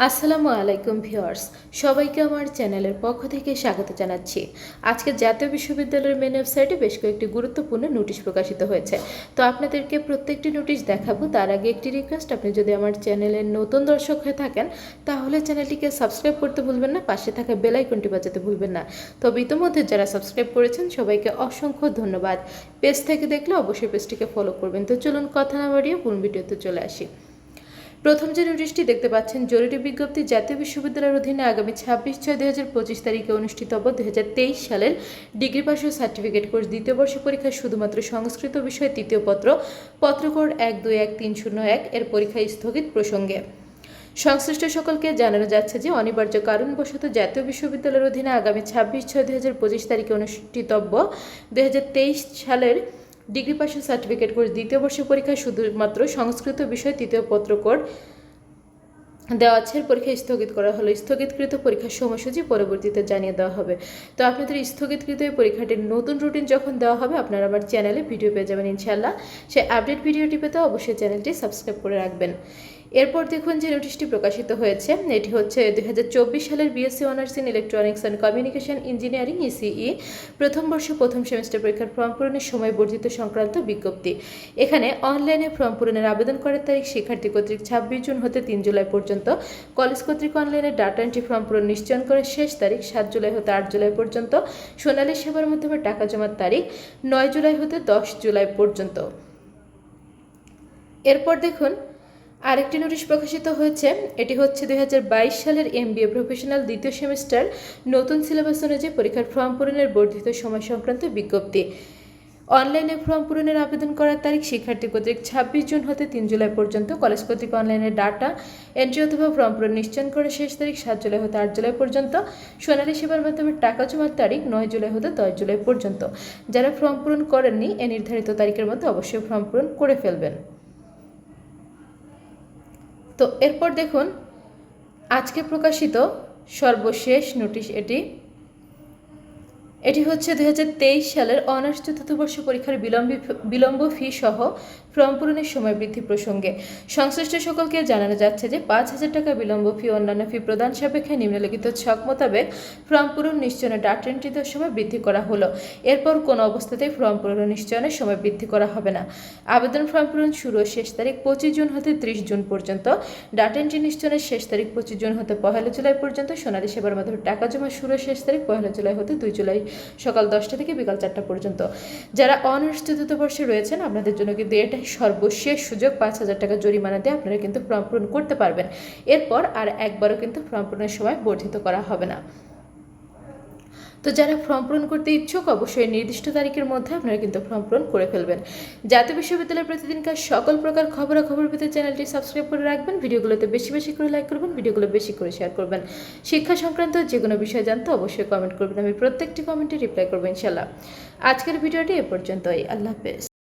আসসালামু আলাইকুম ভিউয়ার্স, সবাইকে আমার চ্যানেলের পক্ষ থেকে স্বাগত জানাচ্ছি। আজকে জাতীয় বিশ্ববিদ্যালয়ের মেন ওয়েবসাইটে বেশ কয়েকটি গুরুত্বপূর্ণ নোটিশ প্রকাশিত হয়েছে। তো আপনাদেরকে প্রত্যেকটি নোটিশ দেখাবো, তার আগে একটি রিকোয়েস্ট আপনি যদি আমার চ্যানেলের নতুন দর্শক হয়ে থাকেন, তাহলে চ্যানেলটিকে সাবস্ক্রাইব করতে ভুলবেন না, পাশে থাকা বেল আইকনটি বাজাতে ভুলবেন না। তবে ইতিমধ্যে যারা সাবস্ক্রাইব করেছেন, সবাইকে অসংখ্য ধন্যবাদ। পেজ থেকে দেখলে অবশ্যই পেজটিকে ফলো করবেন। তো চলুন কথা না বাড়িয়ে পূর্ণ ভিডিওতে চলে আসি। প্রথম যে নোটিশটি দেখতে পাচ্ছেন, জরুরি বিজ্ঞপ্তি জাতীয় বিশ্ববিদ্যালয়ের অধীনে আগামী ছাব্বিশ ছয় দুই হাজার পঁচিশ তারিখে অনুষ্ঠিতব্য দুই হাজার তেইশ সালের ডিগ্রি পাস সার্টিফিকেট কোর্স। দ্বিতীয় বর্ষ পরীক্ষায় শুধুমাত্র সংস্কৃত বিষয়ে, তৃতীয় পত্র পত্রকোড এক, দুই, এক, তিন, শূন্য, এক এর পরীক্ষা স্থগিত প্রসঙ্গে। সংশ্লিষ্ট সকলকে জানানো যাচ্ছে যে, অনিবার্য কারণবশত জাতীয় বিশ্ববিদ্যালয়ের অধীনে আগামী ছাব্বিশ ছয় দুই হাজার পঁচিশ তারিখে অনুষ্ঠিতব্য দুই হাজার তেইশ সালের ডিগ্রি পাশের সার্টিফিকেট কোর্স দ্বিতীয় বর্ষের পরীক্ষায় শুধুমাত্র সংস্কৃত বিষয় তৃতীয় পত্র কোড দেওয়া আছে। পরীক্ষা স্থগিত করা হলো। স্থগিতকৃত পরীক্ষার সময়সূচি পরবর্তীতে জানিয়ে দেওয়া হবে। তো আপনাদের স্থগিতকৃত এই পরীক্ষাটির নতুন রুটিন যখন দেওয়া হবে, আপনারা আমার চ্যানেলে ভিডিও পেয়ে যাবেন ইনশাল্লাহ সেই আপডেট ভিডিওটি পেতে অবশ্যই চ্যানেলটি সাবস্ক্রাইব করে রাখবেন। এরপর দেখুন যে নোটিশটি প্রকাশিত হয়েছে। এটি হচ্ছে দুই হাজার চব্বিশ সালের BSc honours in electronics and communication engineering ECE প্রথম বর্ষ, প্রথম সেমিস্টার পরীক্ষার ফর্ম পূরণের সময় বর্ধিত সংক্রান্ত বিজ্ঞপ্তি। এখানে অনলাইনে ফর্ম পূরণের আবেদন করার তারিখ শিক্ষার্থী কর্তৃক ছাব্বিশ জুন হতে তিন জুলাই পর্যন্ত। কলেজ কর্তৃক অনলাইনে ডাটা এন্ট্রি ফর্ম পূরণ নিশ্চয়ন করে শেষ তারিখ সাত জুলাই হতে আট জুলাই পর্যন্ত। সোনালী সেবার মাধ্যমে টাকা জমার তারিখ নয় জুলাই হতে দশ জুলাই পর্যন্ত। এরপর দেখুন আরেকটি নোটিশ প্রকাশিত হয়েছে। এটি হচ্ছে দু হাজার বাইশ সালের এমবিএ প্রফেশনাল দ্বিতীয় সেমিস্টার। নতুন সিলেবাস অনুযায়ী পরীক্ষার ফর্ম পূরণের বর্ধিত সময় সংক্রান্ত বিজ্ঞপ্তি। অনলাইনে ফর্ম পূরণের আবেদন করার তারিখ শিক্ষার্থী কর্তৃক ছাব্বিশ জুন হতে তিন জুলাই পর্যন্ত। কলেজ কর্তৃক অনলাইনে ডাটা এন্ট্রি অথবা ফর্ম পূরণ নিশ্চয়ন করে শেষ তারিখ সাত জুলাই হতে আট জুলাই পর্যন্ত। সোনালী সেবার মাধ্যমে টাকা জমার তারিখ নয় জুলাই হতে দশ জুলাই পর্যন্ত। যারা ফর্ম পূরণ করেননি, এ নির্ধারিত তারিখের মধ্যে অবশ্যই ফর্ম পূরণ করে ফেলবেন। তো এরপর দেখুন আজকে প্রকাশিত সর্বশেষ নোটিশ এটি। এটি হচ্ছে দু হাজার তেইশ সালের অনার্স চতুর্থ বর্ষ পরীক্ষার বিলম্ব বিলম্ব ফি সহ ফর্ম পূরণের সময় বৃদ্ধি প্রসঙ্গে সংশ্লিষ্ট সকলকে জানানো যাচ্ছে যে পাঁচ হাজার টাকা বিলম্ব ফি অন্যান্য ফি প্রদান সাপেক্ষে নিম্নলিখিত ছক মোতাবেক ফর্ম পূরণ নিশ্চয়নে ডাটা এন্ট্রি দেওয়ার সময় বৃদ্ধি করা হলো। এরপর কোনো অবস্থাতেই ফর্ম পূরণ নিশ্চয়নের সময় বৃদ্ধি করা হবে না। আবেদন ফর্ম পূরণ শুরু শেষ তারিখ পঁচিশ জুন হতে ত্রিশ জুন পর্যন্ত। ডাটা এন্ট্রি নিশ্চয়নের শেষ তারিখ পঁচিশ জুন হতে পহেলা জুলাই পর্যন্ত। সোনালী সেবার মাধ্যমে টাকা জমা শুরু শেষ তারিখ পহেলা জুলাই হতে দুই জুলাই সকাল দশটা থেকে বিকাল চারটা পর্যন্ত। যারা অনার্স চতুর্থ বর্ষে রয়েছেন, আপনাদের জন্য কিন্তু এটাই সর্বশেষ সুযোগ। পাঁচ হাজার টাকা জরিমানা দিয়ে আপনারা কিন্তু ফর্ম পূরণ করতে পারবেন। এরপর আর একবারও কিন্তু ফর্ম পূরণের সময় বর্ধিত করা হবে না। তো যারা ফর্ম পূরণ করতে ইচ্ছুক, অবশ্যই নির্দিষ্ট তারিখের মধ্যে আপনারা কিন্তু ফর্ম পূরণ করে ফেলবেন। জাতীয় বিশ্ববিদ্যালয়ের প্রতিদিনকার সকল প্রকার খবরাখবর পেতে চ্যানেলটি সাবস্ক্রাইব করে রাখবেন। ভিডিওগুলোতে বেশি বেশি করে লাইক করবেন, ভিডিওগুলো বেশি করে শেয়ার করবেন। শিক্ষা সংক্রান্ত যে কোনো বিষয় জানতে অবশ্যই কমেন্ট করবেন। আমি প্রত্যেকটি কমেন্টে রিপ্লাই করব ইনশাল্লাহ আজকের ভিডিওটি এ পর্যন্তই। আল্লাহ হাফেজ।